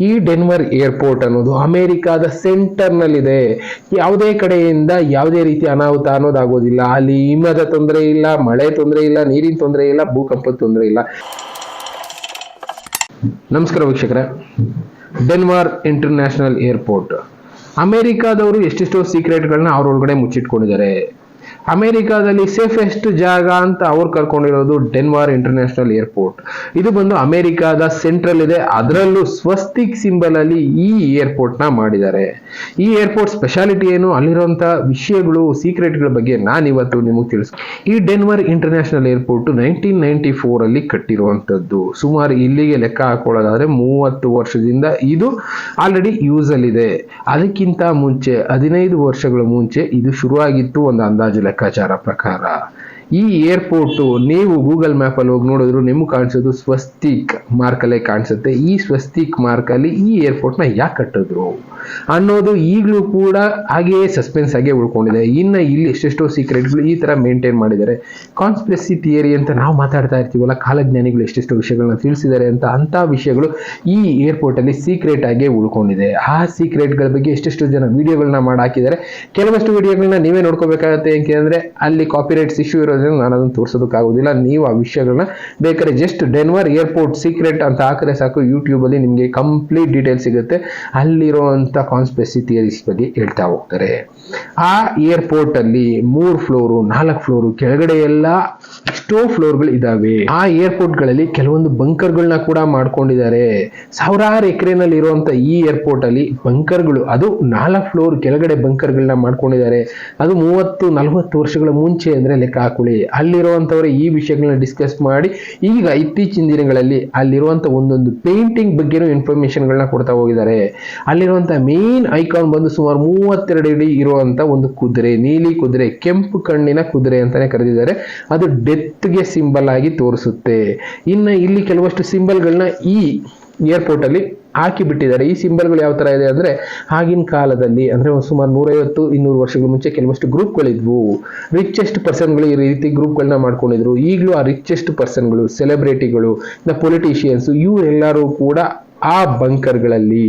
ಈ Denver airport ಅನ್ನೋದು ಅಮೆರಿಕಾದ ಸೆಂಟರ್ನಲ್ಲಿದೆ. ಯಾವುದೇ ಕಡೆಯಿಂದ ಯಾವುದೇ ರೀತಿ ಅನಾಹುತ ಅನ್ನೋದಾಗೋದಿಲ್ಲ. ಅಲ್ಲಿ ಹಿಮದ ತೊಂದರೆ ಇಲ್ಲ, ಮಳೆ ತೊಂದರೆ ಇಲ್ಲ, ನೀರಿನ ತೊಂದರೆ ಇಲ್ಲ, ಭೂಕಂಪದ ತೊಂದರೆ ಇಲ್ಲ. ನಮಸ್ಕಾರ ವೀಕ್ಷಕರೇ. Denver international airport. ಅಮೆರಿಕಾದವರು ಎಷ್ಟೆಷ್ಟೋ ಸೀಕ್ರೆಟ್ಗಳನ್ನ ಅವರೊಳಗಡೆ ಮುಚ್ಚಿಟ್ಕೊಂಡಿದ್ದಾರೆ. ಅಮೆರಿಕಾದಲ್ಲಿ ಸೇಫೆಸ್ಟ್ ಜಾಗ ಅಂತ ಅವ್ರು ಕರ್ಕೊಂಡಿರೋದು ಡೆನ್ವಾರ್ ಇಂಟರ್ನ್ಯಾಷನಲ್ ಏರ್ಪೋರ್ಟ್. ಇದು ಬಂದು ಅಮೆರಿಕಾದ ಸೆಂಟ್ರಲ್ ಇದೆ. ಅದರಲ್ಲೂ ಸ್ವಸ್ತಿಕ್ ಸಿಂಬಲ್ ಅಲ್ಲಿ ಈ ಏರ್ಪೋರ್ಟ್ನ ಮಾಡಿದ್ದಾರೆ. ಈ ಏರ್ಪೋರ್ಟ್ ಸ್ಪೆಷಾಲಿಟಿ ಏನು? ಅಲ್ಲಿರುವಂತಹ ವಿಷಯಗಳು, ಸೀಕ್ರೆಟ್ಗಳ ಬಗ್ಗೆ ನಾನು ಇವತ್ತು ನಿಮಗೆ ತಿಳಿಸ್, ಈ Denver international airport nineteen ninety four ಅಲ್ಲಿ ಕಟ್ಟಿರುವಂತದ್ದು ಸುಮಾರು ಇಲ್ಲಿಗೆ ಲೆಕ್ಕ ಹಾಕೊಳ್ಳೋದಾದ್ರೆ ಮೂವತ್ತು ವರ್ಷದಿಂದ ಇದು ಆಲ್ರೆಡಿ ಯೂಸ್ ಅಲ್ಲಿದೆ ಅದಕ್ಕಿಂತ ಮುಂಚೆ, ಹದಿನೈದು ವರ್ಷಗಳ ಮುಂಚೆ ಇದು ಶುರುವಾಗಿತ್ತು ಒಂದು ಅಂದಾಜು ಲೆಕ್ಕಾಚಾರ ಪ್ರಕಾರ ಈ ಏರ್ಪೋರ್ಟ್ ನೀವು ಗೂಗಲ್ ಮ್ಯಾಪ್ ಅಲ್ಲಿ ಹೋಗಿ ನೋಡಿದ್ರು ನಿಮ್ಗೆ ಕಾಣಿಸೋದು ಸ್ವಸ್ತಿಕ್ ಮಾರ್ಕಲ್ಲೇ ಕಾಣಿಸುತ್ತೆ. ಈ ಸ್ವಸ್ತಿಕ್ ಮಾರ್ಕಲ್ಲಿ ಈ ಏರ್ಪೋರ್ಟ್ನ ಯಾಕೆ ಕಟ್ಟಿದ್ರು? ಅನ್ನೋದು ಈಗಲೂ ಕೂಡ ಹಾಗೆಯೇ ಸಸ್ಪೆನ್ಸ್ ಆಗಿ ಉಳ್ಕೊಂಡಿದೆ. ಇನ್ನು ಇಲ್ಲಿ ಎಷ್ಟೆಷ್ಟೋ ಸೀಕ್ರೆಟ್ಗಳು ಈ ತರ ಮೇಂಟೈನ್ ಮಾಡಿದ್ದಾರೆ. ಕಾನ್ಸ್ಪಿರಸಿ ಥಿಯರಿ ಅಂತ ನಾವು ಮಾತಾಡ್ತಾ ಇರ್ತೀವಲ್ಲ, ಕಾಲಜ್ಞಾನಿಗಳು ಎಷ್ಟೆಷ್ಟೋ ವಿಷಯಗಳನ್ನ ತಿಳಿಸಿದ್ದಾರೆ ಅಂತ ಅಂಥ ವಿಷಯಗಳು ಈ ಏರ್ಪೋರ್ಟ್ ಅಲ್ಲಿ ಸೀಕ್ರೆಟ್ ಆಗಿ ಉಳ್ಕೊಂಡಿದೆ. ಆ ಸೀಕ್ರೆಟ್ಗಳ ಬಗ್ಗೆ ಎಷ್ಟೆಷ್ಟು ಜನ ವಿಡಿಯೋಗಳನ್ನ ಮಾಡಿ ಹಾಕಿದ್ದಾರೆ. ಕೆಲವಷ್ಟು ವಿಡಿಯೋಗಳನ್ನ ನೀವೇ ನೋಡ್ಕೋಬೇಕಾಗತ್ತೆ ಯಾಕೆಂದ್ರೆ ಅಲ್ಲಿ ಕಾಪಿರೈಟ್ಸ್ ಇಶ್ಯೂ ಇರೋದ್ರಿಂದ ನಾನು ಅದನ್ನು ತೋರಿಸೋದಕ್ಕಾಗೋದಿಲ್ಲ. ನೀವು ಆ ವಿಷಯಗಳನ್ನ ಬೇಕಾದ್ರೆ ಜಸ್ಟ್ ಡೆನ್ವರ್ ಏರ್ಪೋರ್ಟ್ ಸೀಕ್ರೆಟ್ ಅಂತ ಹಾಕಿದ್ರೆ ಸಾಕು. ಯೂಟ್ಯೂಬಲ್ಲಿ ನಿಮಗೆ ಕಂಪ್ಲೀಟ್ ಡೀಟೇಲ್ ಸಿಗುತ್ತೆ. ಅಲ್ಲಿರುವಂಥ ಕಾನ್ಸ್ಪೆಸಿ ಥಿಯರೀಸ್ ಬಗ್ಗೆ ಹೇಳ್ತಾ ಹೋಗ್ತಾರೆ. ಆ ಏರ್ಪೋರ್ಟ್ ಅಲ್ಲಿ ಮೂರ್ ಫ್ಲೋರು ನಾಲ್ಕು ಫ್ಲೋರು ಕೆಳಗಡೆ ಎಲ್ಲ ಎಷ್ಟೋ ಫ್ಲೋರ್ಗಳು ಇದಾವೆ. ಆ ಏರ್ಪೋರ್ಟ್ಗಳಲ್ಲಿ ಕೆಲವೊಂದು ಬಂಕರ್ಗಳನ್ನ ಕೂಡ ಮಾಡ್ಕೊಂಡಿದ್ದಾರೆ. ಸಾವಿರಾರು ಎಕರೆನಲ್ಲಿ ಇರುವಂತ ಈ ಏರ್ಪೋರ್ಟ್ ಅಲ್ಲಿ ಬಂಕರ್ಗಳು ಅದು ನಾಲ್ಕು ಫ್ಲೋರ್ ಕೆಳಗಡೆ ಬಂಕರ್ಗಳನ್ನ ಮಾಡ್ಕೊಂಡಿದ್ದಾರೆ. ಅದು ಮೂವತ್ತು, ನಲವತ್ತು ವರ್ಷಗಳ ಮುಂಚೆ ಅಂದ್ರೆ ಲೆಕ್ಕ ಹಾಕೊಳ್ಳಿ. ಅಲ್ಲಿರುವಂತವರು ಈ ವಿಷಯಗಳನ್ನ ಡಿಸ್ಕಸ್ ಮಾಡಿ, ಈಗ ಇತ್ತೀಚಿನ ದಿನಗಳಲ್ಲಿ ಅಲ್ಲಿರುವಂತ ಒಂದೊಂದು ಪೇಂಟಿಂಗ್ ಬಗ್ಗೆನೂ ಇನ್ಫಾರ್ಮೇಶನ್ಗಳನ್ನ ಕೊಡ್ತಾ ಹೋಗಿದ್ದಾರೆ. ಅಲ್ಲಿರುವಂತ ಮೇನ್ ಐಕಾನ್ ಬಂದು ಸುಮಾರು ಮೂವತ್ತೆರಡು ಅಡಿ ಇರುವಂತ ಒಂದು ಕುದುರೆ, ನೀಲಿ ಕುದುರೆ, ಕೆಂಪು ಕಣ್ಣಿನ ಕುದುರೆ ಅಂತಾನೆ ಕರೆದಿದ್ದಾರೆ. ಅದು ಡೆತ್ಗೆ ಸಿಂಬಲ್ ಆಗಿ ತೋರಿಸುತ್ತೆ. ಇನ್ನು ಇಲ್ಲಿ ಕೆಲವಷ್ಟು ಸಿಂಬಲ್ಗಳನ್ನ ಈ ಏರ್ಪೋರ್ಟ್ ಅಲ್ಲಿ ಹಾಕಿ ಬಿಟ್ಟಿದ್ದಾರೆ ಈ ಸಿಂಬಲ್ಗಳು ಯಾವ ತರ ಇದೆ ಅಂದ್ರೆ ಆಗಿನ ಕಾಲದಲ್ಲಿ, ಅಂದ್ರೆ ಸುಮಾರು ನೂರೈವತ್ತು, ಇನ್ನೂರು ವರ್ಷಗಳ ಮುಂಚೆ ಕೆಲವಷ್ಟು ಗ್ರೂಪ್ಗಳಿದ್ವು. ರಿಚೆಸ್ಟ್ ಪರ್ಸನ್ಗಳು ಈ ರೀತಿ ಗ್ರೂಪ್ಗಳನ್ನ ಮಾಡ್ಕೊಂಡಿದ್ರು. ಈಗಲೂ ಆ ರಿಚೆಸ್ಟ್ ಪರ್ಸನ್ಗಳು ಸೆಲೆಬ್ರಿಟಿಗಳು ಪೊಲಿಟಿಷಿಯನ್ಸ್ ಇವರೆಲ್ಲರೂ ಕೂಡ ಆ ಬಂಕರ್ಗಳಲ್ಲಿ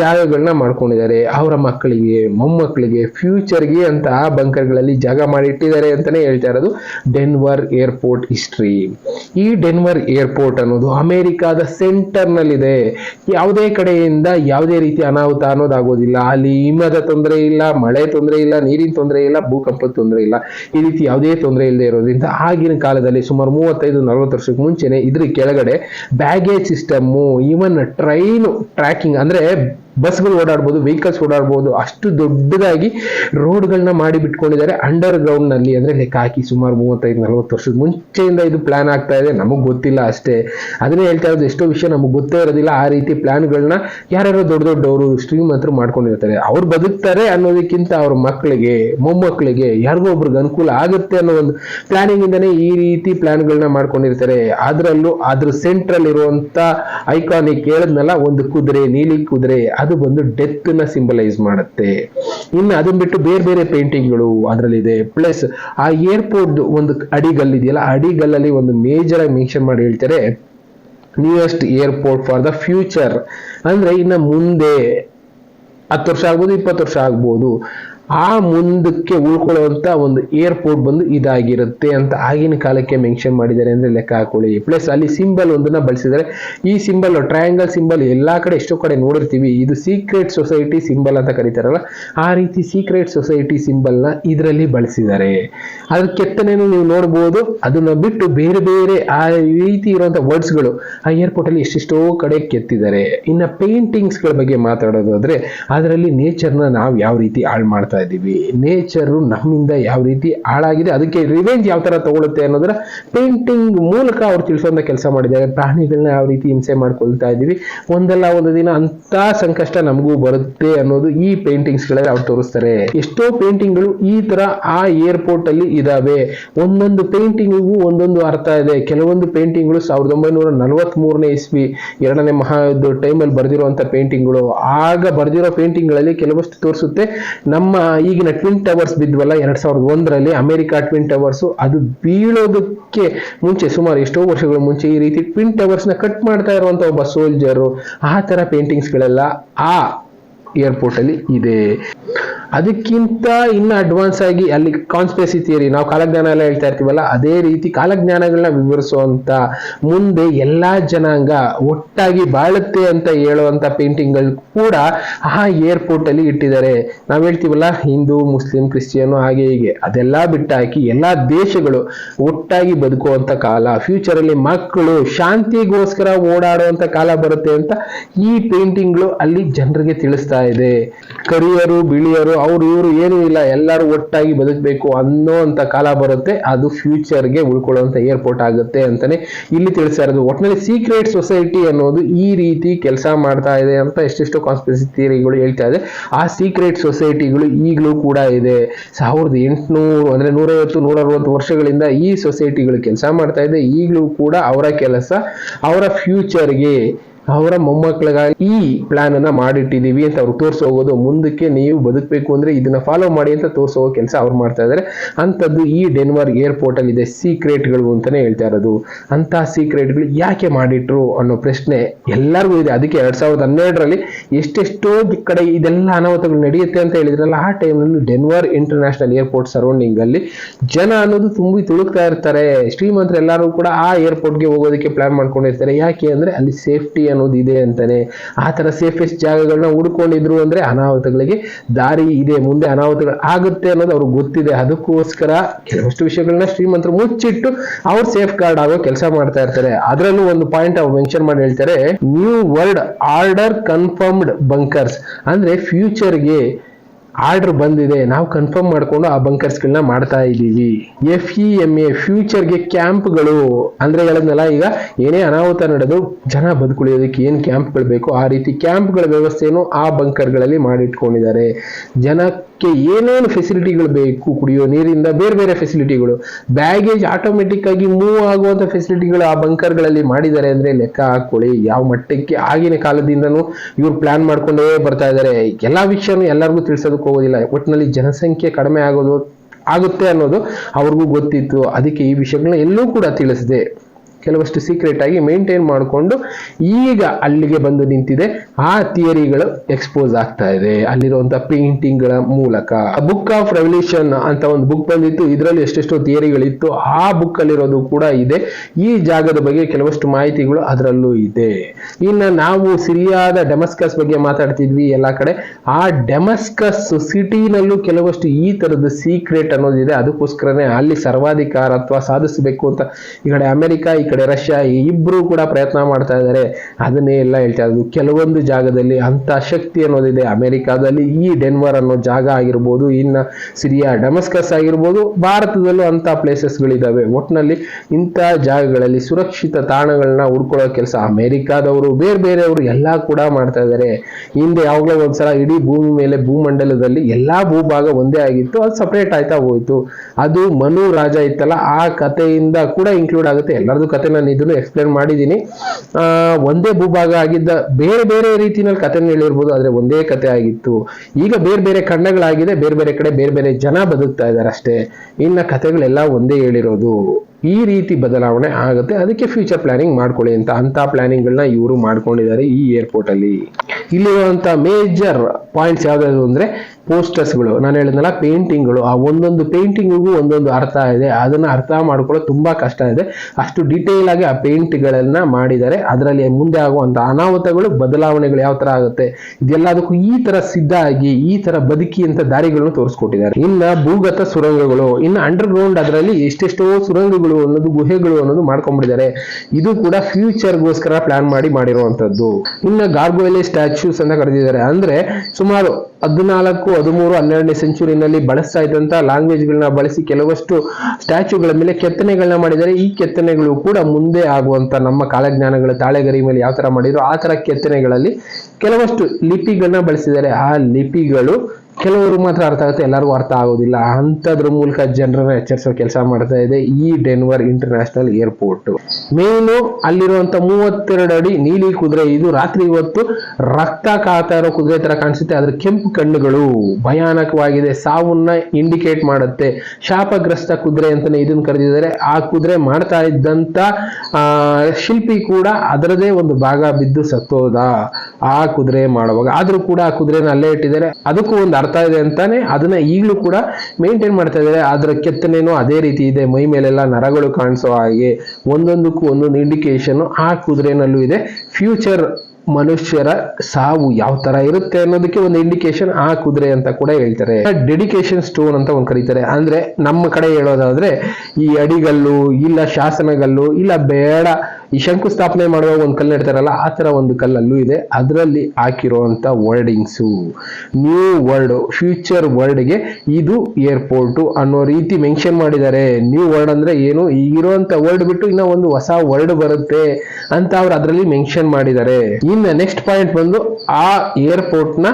ಜಾಗಗಳನ್ನ ಮಾಡ್ಕೊಂಡಿದ್ದಾರೆ. ಅವರ ಮಕ್ಕಳಿಗೆ, ಮೊಮ್ಮಕ್ಕಳಿಗೆ ಫ್ಯೂಚರ್ಗೆ ಅಂತ ಆ ಬಂಕರ್ಗಳಲ್ಲಿ ಜಾಗ ಮಾಡಿಟ್ಟಿದ್ದಾರೆ ಅಂತಾನೆ ಹೇಳ್ತಾ ಇರೋದು ಡೆನ್ವರ್ ಏರ್ಪೋರ್ಟ್ ಹಿಸ್ಟ್ರಿ. ಈ ಡೆನ್ವರ್ ಏರ್ಪೋರ್ಟ್ ಅನ್ನೋದು ಅಮೆರಿಕಾದ ಸೆಂಟರ್ನಲ್ಲಿದೆ. ಯಾವುದೇ ಕಡೆಯಿಂದ ಯಾವುದೇ ರೀತಿ ಅನಾಹುತ ಅನ್ನೋದಾಗೋದಿಲ್ಲ. ಅಲ್ಲಿ ಹಿಮದ ತೊಂದರೆ ಇಲ್ಲ, ಮಳೆ ತೊಂದರೆ ಇಲ್ಲ, ನೀರಿನ ತೊಂದರೆ ಇಲ್ಲ, ಭೂಕಂಪದ ತೊಂದರೆ ಇಲ್ಲ. ಈ ರೀತಿ ಯಾವುದೇ ತೊಂದರೆ ಇಲ್ಲದೆ ಇರೋದ್ರಿಂದ ಆಗಿನ ಕಾಲದಲ್ಲಿ ಸುಮಾರು ಮೂವತ್ತೈದು ನಲವತ್ತು ವರ್ಷಕ್ಕೆ ಮುಂಚೆನೆ ಇದ್ರ ಕೆಳಗಡೆ baggage system even train tracking ಅಂದ್ರೆ ಬಸ್ಗಳು ಓಡಾಡ್ಬೋದು ವೆಹಿಕಲ್ಸ್ ಓಡಾಡ್ಬೋದು, ಅಷ್ಟು ದೊಡ್ಡದಾಗಿ ರೋಡ್ಗಳನ್ನ ಮಾಡಿ ಬಿಟ್ಕೊಂಡಿದ್ದಾರೆ ಅಂಡರ್ ಗ್ರೌಂಡ್ನಲ್ಲಿ ಅಂದ್ರೆ ಲೆಕ್ಕ ಹಾಕಿ ಸುಮಾರು ಮೂವತ್ತೈದು, ನಲವತ್ತು ವರ್ಷದ ಮುಂಚೆಯಿಂದ ಇದು ಪ್ಲಾನ್ ಆಗ್ತಾ ಇದೆ. ನಮಗೆ ಗೊತ್ತಿಲ್ಲ ಅಷ್ಟೇ. ಅದನ್ನೇ ಹೇಳ್ತಾ ಇರೋದು, ಎಷ್ಟೋ ವಿಷಯ ನಮಗೆ ಗೊತ್ತೇ ಇರೋದಿಲ್ಲ. ಆ ರೀತಿ ಪ್ಲಾನ್ಗಳನ್ನ ಯಾರ್ಯಾರೋ ದೊಡ್ಡ ದೊಡ್ಡವರು, ಶ್ರೀಮಂತರು ಮಾಡ್ಕೊಂಡಿರ್ತಾರೆ. ಅವ್ರು ಬದುಕ್ತಾರೆ ಅನ್ನೋದಕ್ಕಿಂತ ಅವ್ರ ಮಕ್ಕಳಿಗೆ, ಮೊಮ್ಮಕ್ಕಳಿಗೆ ಯಾರಿಗೋ ಒಬ್ರಿಗೆ ಅನುಕೂಲ ಆಗುತ್ತೆ ಅನ್ನೋ ಒಂದು ಪ್ಲಾನಿಂಗ್ ಇಂದನೇ ಈ ರೀತಿ ಪ್ಲಾನ್ಗಳನ್ನ ಮಾಡ್ಕೊಂಡಿರ್ತಾರೆ. ಅದರಲ್ಲೂ ಅದ್ರ ಸೆಂಟ್ರಲ್ ಇರುವಂತ ಐಕಾನಿಕ್ ಹೇಳಿದ್ನಲ್ಲ ಒಂದು ಕುದುರೆ, ನೀಲಿ ಕುದುರೆ ಅದು ಬಂದು ಡೆತ್ನ ಸಿಂಬಲೈಸ್ ಮಾಡುತ್ತೆ. ಇನ್ನು ಅದನ್ನ ಬಿಟ್ಟು ಬೇರೆ ಬೇರೆ ಪೇಂಟಿಂಗ್ಗಳು ಅದರಲ್ಲಿದೆ. ಪ್ಲಸ್ ಆ ಏರ್ಪೋರ್ಟ್ ಒಂದು ಅಡಿಗಲ್ ಇದೆಯಲ್ಲ ಅಡಿಗಲ್ಲಲ್ಲಿ ಒಂದು ಮೇಜರ್ ಆಗಿ ಮೆನ್ಷನ್ ಮಾಡಿ ಹೇಳ್ತಾರೆ newest airport for the future ಅಂದ್ರೆ ಇನ್ನು ಮುಂದೆ ಹತ್ತು ವರ್ಷ ಆಗ್ಬೋದು, ಇಪ್ಪತ್ತು ವರ್ಷ ಆಗ್ಬೋದು. ಆ ಮುಂದಕ್ಕೆ ಉಳ್ಕೊಳ್ಳುವಂತ ಒಂದು ಏರ್ಪೋರ್ಟ್ ಬಂದು ಇದಾಗಿರುತ್ತೆ ಅಂತ ಆಗಿನ ಕಾಲಕ್ಕೆ ಮೆನ್ಷನ್ ಮಾಡಿದ್ದಾರೆ ಅಂದ್ರೆ ಲೆಕ್ಕ ಹಾಕೊಳ್ಳಿ. ಪ್ಲಸ್ ಅಲ್ಲಿ ಸಿಂಬಲ್ ಒಂದನ್ನ ಬಳಸಿದ್ದಾರೆ. ಈ ಸಿಂಬಲ್ ಟ್ರಯಾಂಗಲ್ ಸಿಂಬಲ್ ಎಲ್ಲಾ ಕಡೆ ಎಷ್ಟೋ ಕಡೆ ನೋಡಿರ್ತೀವಿ. ಇದು ಸೀಕ್ರೆಟ್ ಸೊಸೈಟಿ ಸಿಂಬಲ್ ಅಂತ ಕರೀತಾರಲ್ಲ, ಆ ರೀತಿ ಸೀಕ್ರೆಟ್ ಸೊಸೈಟಿ ಸಿಂಬಲ್ನ ಇದರಲ್ಲಿ ಬಳಸಿದ್ದಾರೆ. ಅದ್ರ ಕೆತ್ತನೆಯನ್ನು ನೀವು ನೋಡ್ಬೋದು. ಅದನ್ನ ಬಿಟ್ಟು ಬೇರೆ ಬೇರೆ ಆ ರೀತಿ ಇರುವಂತ ವರ್ಡ್ಸ್ಗಳು ಆ ಏರ್ಪೋರ್ಟ್ ಅಲ್ಲಿ ಎಷ್ಟೆಷ್ಟೋ ಕಡೆ ಕೆತ್ತಿದ್ದಾರೆ. ಇನ್ನ ಪೇಂಟಿಂಗ್ಸ್ಗಳ ಬಗ್ಗೆ ಮಾತಾಡೋದಾದ್ರೆ, ಅದರಲ್ಲಿ ನೇಚರ್ನ ನಾವು ಯಾವ ರೀತಿ ಹಾಳು ಮಾಡ್ತಾ ಇದ್ದೀವಿ. ನೇಚರು ನಮ್ಮಿಂದ ಯಾವ ರೀತಿ ಹಾಳಾಗಿದೆ, ಅದಕ್ಕೆ ರಿವೆಂಜ್ ಯಾವ ತರ ತಗೊಳುತ್ತೆ ಅನ್ನೋದ್ರ ಪೇಂಟಿಂಗ್ ಮೂಲಕ ಅವ್ರು ತಿಳಿಸೋಂಥ ಕೆಲಸ ಮಾಡಿದ್ದಾರೆ. ಪ್ರಾಣಿಗಳನ್ನ ಯಾವ ರೀತಿ ಹಿಂಸೆ ಮಾಡ್ಕೊಳ್ತಾ ಇದ್ದೀವಿ. ಒಂದಲ್ಲ ಒಂದು ದಿನ ಅಂತ ಸಂಕಷ್ಟ ನಮಗೂ ಬರುತ್ತೆ ಅನ್ನೋದು ಈ ಪೇಂಟಿಂಗ್ಸ್ಗಳಲ್ಲಿ ಅವ್ರು ತೋರಿಸ್ತಾರೆ. ಎಷ್ಟೋ ಪೇಂಟಿಂಗ್ಗಳು ಈ ತರ ಆ ಏರ್ಪೋರ್ಟ್ ಅಲ್ಲಿ ಇದಾವೆ. ಒಂದೊಂದು ಪೇಂಟಿಂಗ್ಗೂ ಒಂದೊಂದು ಅರ್ಥ ಇದೆ. ಕೆಲವೊಂದು ಪೇಂಟಿಂಗ್ಗಳು ಸಾವಿರದ ಒಂಬೈನೂರ ನಲವತ್ತ್ ಮೂರನೇ ಇಸ್ವಿ ಎರಡನೇ ಮಹಾಯುದ್ಧ ಟೈಮಲ್ಲಿ ಬರೆದಿರುವಂಥ ಪೇಂಟಿಂಗ್ಗಳು ಆಗ ಬರೆದಿರೋ ಪೇಂಟಿಂಗ್ಗಳಲ್ಲಿ ಕೆಲವಷ್ಟು ತೋರಿಸುತ್ತೆ. ನಮ್ಮ ಈಗಿನ ಟ್ವಿನ್ ಟವರ್ಸ್ ಬಿದ್ವಲ್ಲ, ಎರಡ್ ಸಾವಿರದ ಒಂದರಲ್ಲಿ ಅಮೆರಿಕ ಟ್ವಿನ್ ಟವರ್ಸ್ ಅದು ಬೀಳೋದಕ್ಕೆ ಮುಂಚೆ, ಸುಮಾರು ಎಷ್ಟೋ ವರ್ಷಗಳ ಮುಂಚೆ ಈ ರೀತಿ ಟ್ವಿನ್ ಟವರ್ಸ್ನ ಕಟ್ ಮಾಡ್ತಾ ಇರುವಂತ ಒಬ್ಬ ಸೋಲ್ಜರು ಆ ತರ ಪೇಂಟಿಂಗ್ಸ್ ಗಳೆಲ್ಲ ಆ ಏರ್ಪೋರ್ಟ್ ಅಲ್ಲಿ ಇದೆ. ಅದಕ್ಕಿಂತ ಇನ್ನ ಅಡ್ವಾನ್ಸ್ ಆಗಿ ಅಲ್ಲಿ ಕಾನ್ಸ್ಪೆಸಿ ಥಿಯರಿ ನಾವು ಕಾಲಜ್ಞಾನ ಎಲ್ಲ ಹೇಳ್ತಾ ಇರ್ತೀವಲ್ಲ, ಅದೇ ರೀತಿ ಕಾಲಜ್ಞಾನಗಳನ್ನ ವಿವರಿಸುವಂತ ಮುಂದೆ ಎಲ್ಲಾ ಜನಾಂಗ ಒಟ್ಟಾಗಿ ಬಾಳುತ್ತೆ ಅಂತ ಹೇಳುವಂತ ಪೇಂಟಿಂಗ್ಗಳು ಕೂಡ ಆ ಏರ್ಪೋರ್ಟ್ ಅಲ್ಲಿ ಇಟ್ಟಿದ್ದಾರೆ. ನಾವ್ ಹೇಳ್ತೀವಲ್ಲ, ಹಿಂದೂ, ಮುಸ್ಲಿಂ, ಕ್ರಿಶ್ಚಿಯನ್ ಹಾಗೆ ಹೀಗೆ. ಅದೆಲ್ಲ ಬಿಟ್ಟಾಕಿ ಎಲ್ಲಾ ದೇಶಗಳು ಒಟ್ಟಾಗಿ ಬದುಕುವಂತ ಕಾಲ ಫ್ಯೂಚರ್ ಅಲ್ಲಿ ಮಕ್ಕಳು ಶಾಂತಿಗೋಸ್ಕರ ಓಡಾಡುವಂತ ಕಾಲ ಬರುತ್ತೆ ಅಂತ ಈ ಪೇಂಟಿಂಗ್ಗಳು ಅಲ್ಲಿ ಜನರಿಗೆ ತಿಳಿಸ್ತಾ ಇದೆ. ಕರಿಯರು, ಬಿಳಿಯರು, ಅವ್ರು, ಇವರು ಏನೂ ಇಲ್ಲ. ಎಲ್ಲರೂ ಒಟ್ಟಾಗಿ ಬದುಕಬೇಕು ಅನ್ನೋ ಅಂತ ಕಾಲ ಬರುತ್ತೆ. ಅದು ಫ್ಯೂಚರ್ಗೆ ಉಳ್ಕೊಳ್ಳುವಂತ ಏರ್ಪೋರ್ಟ್ ಆಗುತ್ತೆ ಅಂತಾನೆ ಇಲ್ಲಿ ತಿಳಿಸ್ತಾ ಇರೋದು. ಒಟ್ಟಿನಲ್ಲಿ ಸೀಕ್ರೆಟ್ ಸೊಸೈಟಿ ಅನ್ನೋದು ಈ ರೀತಿ ಕೆಲಸ ಮಾಡ್ತಾ ಇದೆ ಅಂತ ಎಷ್ಟೆಷ್ಟು ಕಾನ್ಸ್ಪಿರಸಿ ಥಿಯರಿಗಳು ಹೇಳ್ತಾ ಇದೆ. ಆ ಸೀಕ್ರೆಟ್ ಸೊಸೈಟಿಗಳು ಈಗಲೂ ಕೂಡ ಇದೆ. ಸಾವಿರದ ಎಂಟುನೂರು, ಅಂದ್ರೆ ನೂರೈವತ್ತು ನೂರ ಅರವತ್ತು ವರ್ಷಗಳಿಂದ ಈ ಸೊಸೈಟಿಗಳು ಕೆಲಸ ಮಾಡ್ತಾ ಇದೆ. ಈಗಲೂ ಕೂಡ ಅವರ ಕೆಲಸ ಅವರ ಫ್ಯೂಚರ್ಗೆ ಅವರ ಮೊಮ್ಮಕ್ಕಳಿಗಾಗಿ ಈ ಪ್ಲಾನ್ ಅನ್ನ ಮಾಡಿಟ್ಟಿದೀವಿ ಅಂತ ಅವ್ರು ತೋರಿಸಿ ಹೋಗೋದು. ಮುಂದಕ್ಕೆ ನೀವು ಬದುಕಬೇಕು ಅಂದ್ರೆ ಇದನ್ನ ಫಾಲೋ ಮಾಡಿ ಅಂತ ತೋರ್ಸೋ ಕೆಲಸ ಅವ್ರು ಮಾಡ್ತಾ ಇದ್ದಾರೆ ಅಂತದ್ದು ಈ ಡೆನ್ವರ್ ಏರ್ಪೋರ್ಟ್ ಅಲ್ಲಿ ಇದೆ ಸೀಕ್ರೆಟ್ಗಳು ಅಂತಾನೆ ಹೇಳ್ತಾ ಇರೋದು. ಅಂತ ಸೀಕ್ರೆಟ್ಗಳು ಯಾಕೆ ಮಾಡಿಟ್ರು ಅನ್ನೋ ಪ್ರಶ್ನೆ ಎಲ್ಲರಿಗೂ ಇದೆ. ಅದಕ್ಕೆ ಎರಡ್ ಸಾವಿರದ ಹನ್ನೆರಡರಲ್ಲಿ ಎಷ್ಟೆಷ್ಟೋ ಕಡೆ ಇದೆಲ್ಲ ಅನಾಹುತಗಳು ನಡೆಯುತ್ತೆ ಅಂತ ಹೇಳಿದ್ರಲ್ಲ, ಆ ಟೈಮ್ನಲ್ಲಿ ಡೆನ್ವರ್ ಇಂಟರ್ನ್ಯಾಷನಲ್ ಏರ್ಪೋರ್ಟ್ ಸರೌಂಡಿಂಗ್ ಅಲ್ಲಿ ಜನ ಅನ್ನೋದು ತುಂಬಿ ತುಳುಕ್ತಾ ಇರ್ತಾರೆ. ಶ್ರೀಮಂತರು ಎಲ್ಲರೂ ಕೂಡ ಆ ಏರ್ಪೋರ್ಟ್ಗೆ ಹೋಗೋದಕ್ಕೆ ಪ್ಲಾನ್ ಮಾಡ್ಕೊಂಡಿರ್ತಾರೆ. ಯಾಕೆ ಅಂದ್ರೆ ಅಲ್ಲಿ ಸೇಫ್ಟಿ ಅನ್ನೋದು ಇದೆ ಅಂತಾನೆ ಆ ಥರ ಸೇಫೆಸ್ಟ್ ಜಾಗಗಳನ್ನ ಹುಡ್ಕೊಂಡಿದ್ರು ಅಂದ್ರೆ ಅನಾಹುತಗಳಿಗೆ ದಾರಿ ಇದೆ, ಮುಂದೆ ಅನಾಹುತಗಳು ಆಗುತ್ತೆ ಅನ್ನೋದು ಅವ್ರಿಗೆ ಗೊತ್ತಿದೆ. ಅದಕ್ಕೋಸ್ಕರ ಕೆಲವಷ್ಟು ವಿಷಯಗಳನ್ನ ಶ್ರೀಮಂತರು ಮುಚ್ಚಿಟ್ಟು ಅವ್ರು ಸೇಫ್ ಗಾರ್ಡ್ ಆಗೋ ಕೆಲಸ ಮಾಡ್ತಾ ಇರ್ತಾರೆ. ಅದರಲ್ಲೂ ಒಂದು ಪಾಯಿಂಟ್ ಅವ್ರು ಮೆನ್ಷನ್ ಮಾಡಿ ಹೇಳ್ತಾರೆ new world order confirmed bunkers ಅಂದ್ರೆ ಫ್ಯೂಚರ್ಗೆ ಆರ್ಡರ್ ಬಂದಿದೆ. ನಾವು ಕನ್ಫರ್ಮ್ ಮಾಡ್ಕೊಂಡು ಆ ಬಂಕರ್ಸ್ಗಳನ್ನ ಮಾಡ್ತಾ ಇದ್ದೀವಿ. ಎಫ್ ಇ ಎಂ ಎ ಫ್ಯೂಚರ್ಗೆ ಕ್ಯಾಂಪ್ಗಳು ಅಂದ್ರೆ ಹೇಳದ್ನಲ್ಲ ಈಗ ಏನೇ ಅನಾಹುತ ನಡೆದು ಜನ ಬದುಕುಳಿಯೋದಕ್ಕೆ ಏನ್ ಕ್ಯಾಂಪ್ಗಳು ಬೇಕು ಆ ರೀತಿ ಕ್ಯಾಂಪ್ಗಳ ವ್ಯವಸ್ಥೆಯನ್ನು ಆ ಬಂಕರ್ಗಳಲ್ಲಿ ಮಾಡಿಟ್ಕೊಂಡಿದ್ದಾರೆ. ಜನಕ್ಕೆ ಏನೇನು ಫೆಸಿಲಿಟಿಗಳು ಬೇಕು ಕುಡಿಯೋ ನೀರಿಂದ ಬೇರೆ ಬೇರೆ ಫೆಸಿಲಿಟಿಗಳು ಬ್ಯಾಗೇಜ್ ಆಟೋಮೆಟಿಕ್ ಆಗಿ ಮೂವ್ ಆಗುವಂತ ಫೆಸಿಲಿಟಿಗಳು ಆ ಬಂಕರ್ಗಳಲ್ಲಿ ಮಾಡಿದ್ದಾರೆ ಅಂದ್ರೆ ಲೆಕ್ಕ ಹಾಕೊಳ್ಳಿ ಯಾವ ಮಟ್ಟಕ್ಕೆ ಆಗಿನ ಕಾಲದಿಂದನೂ ಇವ್ರು ಪ್ಲಾನ್ ಮಾಡ್ಕೊಂಡೇ ಬರ್ತಾ ಇದ್ದಾರೆ. ಎಲ್ಲಾ ವಿಷಯನೂ ಎಲ್ಲರಿಗೂ ತಿಳಿಸೋದಕ್ಕೆ ಹೋಗೋದಿಲ್ಲ. ಒಟ್ಟಿನಲ್ಲಿ ಜನಸಂಖ್ಯೆ ಕಡಿಮೆ ಆಗೋದು, ಆಗುತ್ತೆ ಅನ್ನೋದು ಅವ್ರಿಗೂ ಗೊತ್ತಿತ್ತು. ಅದಕ್ಕೆ ಈ ವಿಷಯಗಳನ್ನ ಎಲ್ಲೂ ಕೂಡ ತಿಳಿಸಿದೆ ಕೆಲವಷ್ಟು ಸೀಕ್ರೆಟ್ ಆಗಿ ಮೇಂಟೈನ್ ಮಾಡಿಕೊಂಡು ಈಗ ಅಲ್ಲಿಗೆ ಬಂದು ನಿಂತಿದೆ. ಆ ಥಿಯರಿಗಳು ಎಕ್ಸ್ಪೋಸ್ ಆಗ್ತಾ ಇದೆ. ಅಲ್ಲಿರುವಂಥ ಪೇಂಟಿಂಗ್ಗಳ ಮೂಲಕ. ಬುಕ್ ಆಫ್ ರೆವಲ್ಯೂಷನ್ ಅಂತ ಒಂದು ಬುಕ್ ಬಂದಿತ್ತು. ಇದರಲ್ಲಿ ಎಷ್ಟೆಷ್ಟೋ ಥಿಯರಿಗಳಿತ್ತು ಆ ಬುಕ್ ಅಲ್ಲಿರೋದು ಕೂಡ ಇದೆ. ಈ ಜಾಗದ ಬಗ್ಗೆ ಕೆಲವಷ್ಟು ಮಾಹಿತಿಗಳು ಅದರಲ್ಲೂ ಇದೆ. ಇನ್ನು ನಾವು ಸಿರಿಯಾದ ಡೆಮಸ್ಕಸ್ ಬಗ್ಗೆ ಮಾತಾಡ್ತಿದ್ವಿ ಎಲ್ಲ ಕಡೆ. ಆ ಡೆಮಸ್ಕಸ್ ಸಿಟಿನಲ್ಲೂ ಕೆಲವಷ್ಟು ಈ ತರದ ಸೀಕ್ರೆಟ್ ಅನ್ನೋದಿದೆ. ಅದಕ್ಕೋಸ್ಕರನೇ ಅಲ್ಲಿ ಸರ್ವಾಧಿಕಾರತ್ವ ಸಾಧಿಸಬೇಕು ಅಂತ ಈ ಕಡೆ ಅಮೆರಿಕ, ಈ ಕಡೆ ರಷ್ಯಾ ಈ ಇಬ್ರು ಕೂಡ ಪ್ರಯತ್ನ ಮಾಡ್ತಾ ಇದ್ದಾರೆ. ಅದನ್ನೇ ಎಲ್ಲ ಹೇಳ್ತಾ ಇರೋದು. ಕೆಲವೊಂದು ಜಾಗದಲ್ಲಿ ಅಂತ ಶಕ್ತಿ ಅನ್ನೋದಿದೆ. ಅಮೆರಿಕಾದಲ್ಲಿ ಈ ಡೆನ್ವರ್ ಅನ್ನೋ ಜಾಗ ಆಗಿರ್ಬೋದು, ಇನ್ನು ಸಿರಿಯಾ ಡಮಸ್ಕಸ್ ಆಗಿರ್ಬೋದು, ಭಾರತದಲ್ಲೂ ಅಂತ ಪ್ಲೇಸಸ್ಗಳಿದ್ದಾವೆ ಒಟ್ನಲ್ಲಿ ಇಂಥ ಜಾಗಗಳಲ್ಲಿ ಸುರಕ್ಷಿತ ತಾಣಗಳನ್ನ ಹುಡ್ಕೊಳ್ಳೋ ಕೆಲಸ ಅಮೆರಿಕಾದವರು, ಬೇರೆ ಬೇರೆಯವರು ಎಲ್ಲ ಕೂಡ ಮಾಡ್ತಾ ಇದ್ದಾರೆ. ಹಿಂದೆ ಯಾವಾಗಲೂ ಒಂದ್ಸಲ ಇಡೀ ಭೂಮಿ ಮೇಲೆ ಭೂಮಂಡಲದಲ್ಲಿ ಎಲ್ಲಾ ಭೂಭಾಗ ಒಂದೇ ಆಗಿತ್ತು. ಅದು ಸಪ್ರೇಟ್ ಆಯ್ತಾ ಹೋಯ್ತು. ಅದು ಮನು ರಾಜ ಇತ್ತಲ್ಲ, ಆ ಕಥೆಯಿಂದ ಕೂಡ ಇನ್ಕ್ಲೂಡ್ ಆಗುತ್ತೆ. ಎಲ್ಲರದು ಕತೆ ನಾನು ಇದನ್ನು ಎಕ್ಸ್ಪ್ಲೇನ್ ಮಾಡಿದ್ದೀನಿ. ಒಂದೇ ಭೂಭಾಗ ಆಗಿದ್ದ ಬೇರೆ ಬೇರೆ ರೀತಿಯಲ್ಲಿ ಕಥೆನ ಹೇಳಿರ್ಬೋದು, ಆದ್ರೆ ಒಂದೇ ಕತೆ ಆಗಿತ್ತು. ಈಗ ಬೇರೆ ಬೇರೆ ಖಂಡಗಳಾಗಿದೆ, ಬೇರೆ ಬೇರೆ ಕಡೆ ಬೇರೆ ಬೇರೆ ಜನ ಬದುಕ್ತಾ ಇದ್ದಾರೆ ಅಷ್ಟೇ. ಇನ್ನ ಕಥೆಗಳೆಲ್ಲ ಒಂದೇ ಹೇಳಿರೋದು. ಈ ರೀತಿ ಬದಲಾವಣೆ ಆಗುತ್ತೆ. ಅದಕ್ಕೆ ಫ್ಯೂಚರ್ ಪ್ಲಾನಿಂಗ್ ಮಾಡ್ಕೊಳ್ಳಿ ಅಂತ ಅಂತ ಪ್ಲಾನಿಂಗ್ಗಳನ್ನ ಇವರು ಮಾಡ್ಕೊಂಡಿದ್ದಾರೆ ಈ ಏರ್ಪೋರ್ಟ್ ಅಲ್ಲಿ. ಇಲ್ಲಿರುವಂತ ಮೇಜರ್ ಪಾಯಿಂಟ್ಸ್ ಯಾವ್ದಾದ್ರು ಅಂದ್ರೆ ಪೋಸ್ಟರ್ಸ್ಗಳು ನಾನು ಹೇಳಿದ್ನಲ್ಲ ಪೇಂಟಿಂಗ್ಗಳು ಆ ಒಂದೊಂದು ಪೇಂಟಿಂಗಿಗೂ ಒಂದೊಂದು ಅರ್ಥ ಇದೆ. ಅದನ್ನ ಅರ್ಥ ಮಾಡ್ಕೊಳ್ಳೋದು ತುಂಬಾ ಕಷ್ಟ ಇದೆ. ಅಷ್ಟು ಡಿಟೇಲ್ ಆಗಿ ಆ ಪೇಂಟ್ಗಳನ್ನ ಮಾಡಿದ್ದಾರೆ. ಅದರಲ್ಲಿ ಮುಂದೆ ಆಗುವಂಥ ಅನಾಹುತಗಳು, ಬದಲಾವಣೆಗಳು ಯಾವ ಥರ ಆಗುತ್ತೆ? ಇದೆಲ್ಲದಕ್ಕೂ ಈ ತರ ಸಿದ್ಧ ಆಗಿ ಈ ತರ ಬದುಕಿ ಅಂತ ದಾರಿಗಳನ್ನು ತೋರಿಸ್ಕೊಟ್ಟಿದ್ದಾರೆ. ಇನ್ನ ಭೂಗತ ಸುರಂಗಗಳು, ಇನ್ನು ಅಂಡರ್ ಗ್ರೌಂಡ್ ಅದರಲ್ಲಿ ಎಷ್ಟೆಷ್ಟೋ ಸುರಂಗಗಳು ಅನ್ನೋದು, ಗುಹೆಗಳು ಅನ್ನೋದು ಮಾಡ್ಕೊಂಡ್ಬಿಟ್ಟಿದ್ದಾರೆ. ಇದು ಕೂಡ ಫ್ಯೂಚರ್ಗೋಸ್ಕರ ಪ್ಲಾನ್ ಮಾಡಿ ಮಾಡಿರುವಂಥದ್ದು ಇನ್ನು ಗಾರ್ಗೋಯಲೆ ಸ್ಟ್ಯಾಚ್ಯೂಸ್ ಅಂತ ಕರೆದಿದ್ದಾರೆ. ಅಂದ್ರೆ ಸುಮಾರು ಹದಿನಾಲ್ಕು, ಹದಿಮೂರು, ಹನ್ನೆರಡನೇ ಸೆಂಚುರಿನಲ್ಲಿ ಬಳಸ್ತಾ ಇದ್ದಂತ ಲ್ಯಾಂಗ್ವೇಜ್ಗಳನ್ನ ಬಳಸಿ ಕೆಲವಷ್ಟು ಸ್ಟ್ಯಾಚ್ಯೂಗಳ ಮೇಲೆ ಕೆತ್ತನೆಗಳನ್ನ ಮಾಡಿದರೆ ಈ ಕೆತ್ತನೆಗಳು ಕೂಡ ಮುಂದೆ ಆಗುವಂತ ನಮ್ಮ ಕಾಲಜ್ಞಾನಗಳ ತಾಳೆಗರಿ ಮೇಲೆ ಯಾವ ತರ ಮಾಡಿದ್ರು, ಆ ತರ ಕೆತ್ತನೆಗಳಲ್ಲಿ ಕೆಲವಷ್ಟು ಲಿಪಿಗಳನ್ನ ಬಳಸಿದ್ದಾರೆ. ಆ ಲಿಪಿಗಳು ಕೆಲವರು ಮಾತ್ರ ಅರ್ಥ ಆಗುತ್ತೆ, ಎಲ್ಲರಿಗೂ ಅರ್ಥ ಆಗೋದಿಲ್ಲ. ಅಂಥದ್ರ ಮೂಲಕ ಜನರನ್ನ ಎಚ್ಚರಿಸೋ ಕೆಲಸ ಮಾಡ್ತಾ ಇದೆ ಈ ಡೆನ್ವರ್ ಇಂಟರ್ನ್ಯಾಷನಲ್ ಏರ್ಪೋರ್ಟ್. ಮೇನು ಅಲ್ಲಿರುವಂತ ಮೂವತ್ತೆರಡು ಅಡಿ ನೀಲಿ ಕುದುರೆ, ಇದು ರಾತ್ರಿ ಇವತ್ತು ರಕ್ತ ಕಾತಾ ಇರೋ ಕುದುರೆ ತರ ಕಾಣಿಸುತ್ತೆ. ಅದ್ರ ಕೆಂಪು ಕಣ್ಣುಗಳು ಭಯಾನಕವಾಗಿದೆ. ಸಾವನ್ನ ಇಂಡಿಕೇಟ್ ಮಾಡುತ್ತೆ. ಶಾಪಗ್ರಸ್ತ ಕುದುರೆ ಅಂತಾನೆ ಇದನ್ನ ಕರೆದಿದ್ದಾರೆ. ಆ ಕುದುರೆ ಮಾಡ್ತಾ ಇದ್ದಂತ ಶಿಲ್ಪಿ ಕೂಡ ಅದರದೇ ಒಂದು ಭಾಗ ಬಿದ್ದು ಸತ್ತೋದ. ಆ ಕುದುರೆ ಮಾಡುವಾಗ ಆದ್ರೂ ಕೂಡ ಆ ಕುದುರೆನ ಅಲ್ಲೇ ಇಟ್ಟಿದ್ದಾರೆ. ಅದಕ್ಕೂ ಒಂದು ಅರ್ಥ ಇದೆ ಅಂತಾನೆ ಅದನ್ನ ಈಗಲೂ ಕೂಡ ಮೇಂಟೈನ್ ಮಾಡ್ತಾ ಇದ್ದಾರೆ. ಅದರ ಕೆತ್ತನೆಯೂ ಅದೇ ರೀತಿ ಇದೆ. ಮೈ ಮೇಲೆಲ್ಲ ನರಗಳು ಕಾಣಿಸೋ ಹಾಗೆ ಒಂದೊಂದಕ್ಕೂ ಒಂದೊಂದು ಇಂಡಿಕೇಶನ್ ಆ ಕುದುರೆನಲ್ಲೂ ಇದೆ. ಫ್ಯೂಚರ್ ಮನುಷ್ಯರ ಸಾವು ಯಾವ ತರ ಇರುತ್ತೆ ಅನ್ನೋದಕ್ಕೆ ಒಂದು ಇಂಡಿಕೇಶನ್ ಆ ಕುದುರೆ ಅಂತ ಕೂಡ ಹೇಳ್ತಾರೆ. ಡೆಡಿಕೇಶನ್ ಸ್ಟೋನ್ ಅಂತ ಒಂದು ಕರೀತಾರೆ. ಅಂದ್ರೆ ನಮ್ಮ ಕಡೆ ಹೇಳೋದಾದ್ರೆ ಈ ಅಡಿಗಲ್ಲು, ಇಲ್ಲ ಶಾಸನಗಲ್ಲು, ಇಲ್ಲ ಬೇಡ ಈ ಶಂಕುಸ್ಥಾಪನೆ ಮಾಡುವಾಗ ಒಂದು ಕಲ್ಲು ಇಡ್ತಾರಲ್ಲ ಆ ತರ ಒಂದು ಕಲ್ಲಲ್ಲೂ ಇದೆ. ಅದರಲ್ಲಿ ಹಾಕಿರುವಂತ ವರ್ಡಿಂಗ್ಸು. ನ್ಯೂ ವರ್ಡ್, ಫ್ಯೂಚರ್ ವರ್ಡ್ಗೆ ಇದು ಏರ್ಪೋರ್ಟ್ ಅನ್ನೋ ರೀತಿ ಮೆನ್ಷನ್ ಮಾಡಿದ್ದಾರೆ. ನ್ಯೂ ವರ್ಡ್ ಅಂದ್ರೆ ಏನು? ಈಗಿರುವಂತ ವರ್ಡ್ ಬಿಟ್ಟು ಇನ್ನ ಒಂದು ಹೊಸ ವರ್ಡ್ ಬರುತ್ತೆ ಅಂತ ಅವ್ರು ಅದರಲ್ಲಿ ಮೆನ್ಷನ್ ಮಾಡಿದ್ದಾರೆ. ಇನ್ನು ನೆಕ್ಸ್ಟ್ ಪಾಯಿಂಟ್ ಬಂದು ಆ ಏರ್ಪೋರ್ಟ್ನ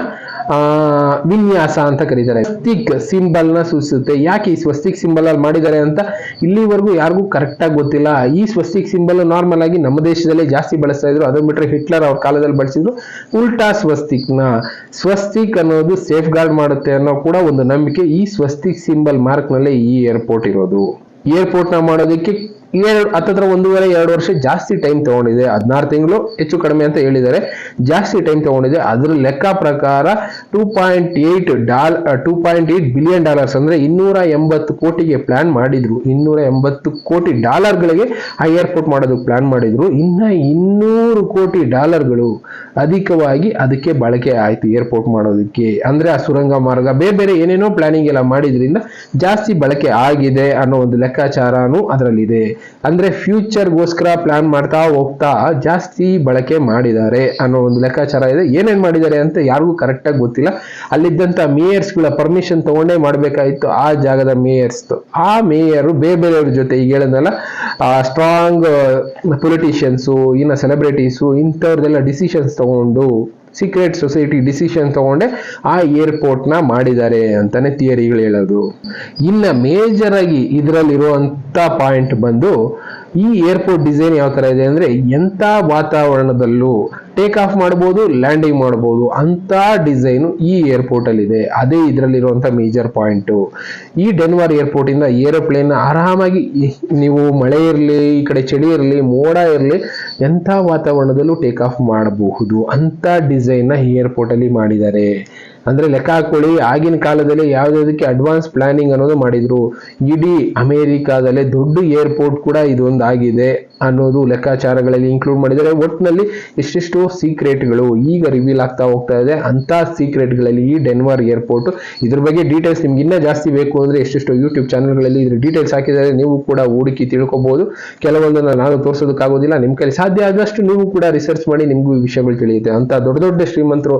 ವಿನ್ಯಾಸ ಅಂತ ಕರೀತಾರೆ. ಸ್ವಸ್ತಿಕ್ ಸಿಂಬಲ್ನ ಸೂಚಿಸುತ್ತೆ. ಯಾಕೆ ಈ ಸ್ವಸ್ತಿಕ್ ಸಿಂಬಲ್ ಅಲ್ಲಿ ಮಾಡಿದ್ದಾರೆ ಅಂತ ಇಲ್ಲಿವರೆಗೂ ಯಾರಿಗೂ ಕರೆಕ್ಟ್ ಆಗಿ ಗೊತ್ತಿಲ್ಲ. ಈ ಸ್ವಸ್ತಿಕ್ ಸಿಂಬಲ್ ನಾರ್ಮಲ್ ಆಗಿ ನಮ್ಮ ದೇಶದಲ್ಲೇ ಜಾಸ್ತಿ ಬಳಸ್ತಾ ಇದ್ರು. ಅದನ್ನ ಬಿಟ್ಟರೆ ಹಿಟ್ಲರ್ ಅವ್ರ ಕಾಲದಲ್ಲಿ ಬಳಸಿದ್ರು ಉಲ್ಟಾ ಸ್ವಸ್ತಿಕ್ನ ಸ್ವಸ್ತಿಕ್ ಅನ್ನೋದು ಸೇಫ್ ಗಾರ್ಡ್ ಮಾಡುತ್ತೆ ಅನ್ನೋ ಕೂಡ ಒಂದು ನಂಬಿಕೆ ಈ ಸ್ವಸ್ತಿಕ್ ಸಿಂಬಲ್ ಮಾರ್ಕ್ ನಲ್ಲೇ ಈ ಏರ್ಪೋರ್ಟ್ ಇರೋದು. ಏರ್ಪೋರ್ಟ್ನ ಮಾಡೋದಕ್ಕೆ ಎರಡು, ಹತ್ತತ್ರ ಒಂದೂವರೆ, ಎರಡು ವರ್ಷ ಜಾಸ್ತಿ ಟೈಮ್ ತಗೊಂಡಿದೆ. ಹದಿನಾರು ತಿಂಗಳು ಹೆಚ್ಚು ಕಡಿಮೆ ಅಂತ ಹೇಳಿದ್ದಾರೆ. ಜಾಸ್ತಿ ಟೈಮ್ ತಗೊಂಡಿದೆ. ಅದ್ರ ಲೆಕ್ಕ ಪ್ರಕಾರ two point eight doll two point eight billion dollars ಅಂದ್ರೆ ಇನ್ನೂರ ಎಂಬತ್ತು ಕೋಟಿಗೆ ಪ್ಲಾನ್ ಮಾಡಿದ್ರು. ಇನ್ನೂರ ಎಂಬತ್ತು ಕೋಟಿ ಡಾಲರ್ಗಳಿಗೆ ಆ ಏರ್ಪೋರ್ಟ್ ಮಾಡೋದಕ್ಕೆ ಪ್ಲಾನ್ ಮಾಡಿದ್ರು. ಇನ್ನ ಇನ್ನೂರು ಕೋಟಿ ಡಾಲರ್ಗಳು ಅಧಿಕವಾಗಿ ಅದಕ್ಕೆ ಬಳಕೆ ಆಯ್ತು ಏರ್ಪೋರ್ಟ್ ಮಾಡೋದಕ್ಕೆ. ಅಂದ್ರೆ ಆ ಸುರಂಗ ಮಾರ್ಗ, ಬೇರೆ ಬೇರೆ ಏನೇನೋ ಪ್ಲಾನಿಂಗ್ ಎಲ್ಲ ಮಾಡಿದ್ರಿಂದ ಜಾಸ್ತಿ ಬಳಕೆ ಆಗಿದೆ ಅನ್ನೋ ಒಂದು ಲೆಕ್ಕಾಚಾರನೂ ಅದರಲ್ಲಿದೆ. ಅಂದ್ರೆ ಫ್ಯೂಚರ್ಗೋಸ್ಕರ ಪ್ಲಾನ್ ಮಾಡ್ತಾ ಹೋಗ್ತಾ ಜಾಸ್ತಿ ಬಳಕೆ ಮಾಡಿದ್ದಾರೆ ಅನ್ನೋ ಒಂದು ಲೆಕ್ಕಾಚಾರ ಇದೆ. ಏನೇನ್ ಮಾಡಿದ್ದಾರೆ ಅಂತ ಯಾರಿಗೂ ಕರೆಕ್ಟ್ ಆಗಿ ಗೊತ್ತಿಲ್ಲ. ಅಲ್ಲಿದ್ದಂತ ಮೇಯರ್ಸ್ಗಳ ಪರ್ಮಿಷನ್ ತಗೊಂಡೇ ಮಾಡ್ಬೇಕಾಗಿತ್ತು ಆ ಜಾಗದ ಮೇಯರ್ಸ್ ಆ ಮೇಯರ್ ಬೇರೆ ಬೇರೆಯವ್ರ ಜೊತೆ ಈಗ ಹೇಳೋದಲ್ಲ ಸ್ಟ್ರಾಂಗ್ ಪೊಲಿಟಿಷಿಯನ್ಸು ಇನ್ನ ಸೆಲೆಬ್ರಿಟೀಸು ಇಂಥವ್ರದೆಲ್ಲ ಡಿಸಿಷನ್ಸ್ ತಗೊಂಡು ಸೀಕ್ರೆಟ್ ಸೊಸೈಟಿ ಡಿಸಿಷನ್ ತಗೊಂಡೆ ಆ ಏರ್ಪೋರ್ಟ್ನ ಮಾಡಿದ್ದಾರೆ ಅಂತಾನೆ ಥಿಯರಿಗಳು ಹೇಳೋದು. ಇನ್ನ ಮೇಜರ್ ಆಗಿ ಇದರಲ್ಲಿರುವಂತ ಪಾಯಿಂಟ್ ಬಂದು ಈ ಏರ್ಪೋರ್ಟ್ ಡಿಸೈನ್ ಯಾವ ತರ ಇದೆ ಅಂದ್ರೆ ಎಂತ ವಾತಾವರಣದಲ್ಲೂ ಟೇಕ್ ಆಫ್ ಮಾಡಬಹುದು ಲ್ಯಾಂಡಿಂಗ್ ಮಾಡಬಹುದು ಅಂತ ಡಿಸೈನ್ ಈ ಏರ್ಪೋರ್ಟ್ ಅಲ್ಲಿ ಇದೆ ಅದೇ ಇದರಲ್ಲಿರುವಂತ ಮೇಜರ್ ಪಾಯಿಂಟ್ ಈ ಡೆನ್ವರ್ ಏರ್ಪೋರ್ಟ್ ಇಂದ ಏರೋಪ್ಲೇನ್ ಆರಾಮಾಗಿ ನೀವು ಮಳೆ ಇರಲಿ, ಈ ಕಡೆ ಚಳಿ ಇರಲಿ, ಮೋಡ ಇರಲಿ, ಎಂಥ ವಾತಾವರಣದಲ್ಲೂ ಟೇಕ್ ಆಫ್ ಮಾಡಬಹುದು ಅಂತ ಡಿಸೈನ್ ಈ ಏರ್ಪೋರ್ಟ್ ಅಲ್ಲಿ ಮಾಡಿದ್ದಾರೆ. ಅಂದ್ರೆ ಲೆಕ್ಕ ಹಾಕೊಳ್ಳಿ, ಆಗಿನ ಕಾಲದಲ್ಲಿ ಯಾವ್ದಕ್ಕೆ ಅಡ್ವಾನ್ಸ್ ಪ್ಲಾನಿಂಗ್ ಅನ್ನೋದು ಮಾಡಿದ್ರು. ಇಡೀ ಅಮೇರಿಕಾದಲ್ಲೇ ದೊಡ್ಡ ಏರ್ಪೋರ್ಟ್ ಕೂಡ ಇದೊಂದು ಆಗಿದೆ ಅನ್ನೋದು ಲೆಕ್ಕಾಚಾರಗಳಲ್ಲಿ ಇನ್ಕ್ಲೂಡ್ ಮಾಡಿದ್ದಾರೆ. ಒಟ್ಟಿನಲ್ಲಿ ಎಷ್ಟೆಷ್ಟು ಸೀಕ್ರೆಟ್ಗಳು ಈಗ ರಿವೀಲ್ ಆಗ್ತಾ ಹೋಗ್ತಾ ಇದೆ. ಅಂತ ಸೀಕ್ರೆಟ್ಗಳಲ್ಲಿ ಈ ಡೆನ್ವರ್ ಏರ್ಪೋರ್ಟ್ ಇದ್ರ ಬಗ್ಗೆ ಡೀಟೇಲ್ಸ್ ನಿಮ್ಗೆ ಇನ್ನೂ ಜಾಸ್ತಿ ಬೇಕು ಅಂದ್ರೆ ಎಷ್ಟೆಷ್ಟು ಯೂಟ್ಯೂಬ್ ಚಾನಲ್ಗಳಲ್ಲಿ ಇದ್ರ ಡೀಟೇಲ್ಸ್ ಹಾಕಿದ್ದಾರೆ. ನೀವು ಕೂಡ ಹುಡುಕಿ ತಿಳ್ಕೊಬಹುದು ಕೆಲವೊಂದನ್ನು ನಾನು ತೋರಿಸೋದಕ್ಕಾಗೋದಿಲ್ಲ. ನಿಮ್ಮ ಕೈಲಿ ಸಾಧ್ಯ ಆದಷ್ಟು ನೀವು ಕೂಡ ರಿಸರ್ಚ್ ಮಾಡಿ ನಿಮಗೂ ವಿಷಯಗಳು ತಿಳಿಯುತ್ತೆ. ಅಂತ ದೊಡ್ಡ ದೊಡ್ಡ ಶ್ರೀಮಂತರು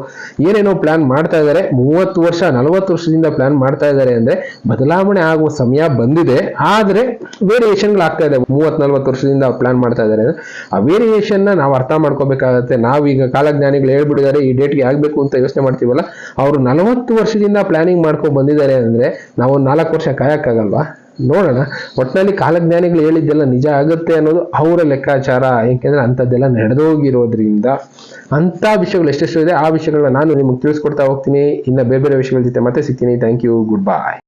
ಏನೇನೋ ಪ್ಲಾನ್ ಮಾಡ್ತಾ ಇದ್ದಾರೆ. ಮೂವತ್ತು ವರ್ಷ, ನಲವತ್ತು ವರ್ಷದಿಂದ ಪ್ಲಾನ್ ಮಾಡ್ತಾ ಇದ್ದಾರೆ ಅಂದ್ರೆ ಬದಲಾವಣೆ ಆಗುವ ಸಮಯ ಬಂದಿದೆ. ಆದ್ರೆ ವೇರಿಯೇಷನ್ಗಳು ಆಗ್ತಾ ಇದೆ. ಮೂವತ್ ನಲ್ವತ್ತು ವರ್ಷದಿಂದ ಪ್ಲಾನ್ ಮಾಡ್ತಾ ಇದ್ದಾರೆ. ಆ ವೇರಿಯೇಷನ್ನ ನಾವು ಅರ್ಥ ಮಾಡ್ಕೋಬೇಕಾಗತ್ತೆ. ನಾವೀಗ ಕಾಲಜ್ಞಾನಿಗಳು ಹೇಳ್ಬಿಟ್ಟಿದ್ದಾರೆ, ಈ ಡೇಟ್ಗೆ ಆಗ್ಬೇಕು ಅಂತ ಯೋಚನೆ ಮಾಡ್ತೀವಲ್ಲ, ಅವರು ನಲವತ್ತು ವರ್ಷದಿಂದ ಪ್ಲಾನಿಂಗ್ ಮಾಡ್ಕೊಂಡು ಬಂದಿದ್ದಾರೆ ಅಂದ್ರೆ ನಾವು ನಾಲ್ಕು ವರ್ಷ ಕಾಯಕ್ಕಾಗಲ್ವಾ? ನೋಡೋಣ. ಒಟ್ಟಿನಲ್ಲಿ ಕಾಲಜ್ಞಾನಿಗಳು ಹೇಳಿದ್ದೆಲ್ಲ ನಿಜ ಆಗುತ್ತೆ ಅನ್ನೋದು ಅವರ ಲೆಕ್ಕಾಚಾರ. ಏಕೆಂದ್ರೆ ಅಂಥದ್ದೆಲ್ಲ ನಡೆದೋಗಿರೋದ್ರಿಂದ ಅಂಥ ವಿಷಯಗಳು ಎಷ್ಟೆಷ್ಟು ಇದೆ, ಆ ವಿಷಯಗಳನ್ನ ನಾನು ನಿಮಗೆ ತಿಳಿಸ್ಕೊಡ್ತಾ ಹೋಗ್ತೀನಿ. ಇನ್ನ ಬೇರೆ ಬೇರೆ ವಿಷಯಗಳ ಜೊತೆ ಮತ್ತೆ ಸಿಗ್ತೀನಿ. Thank you good bye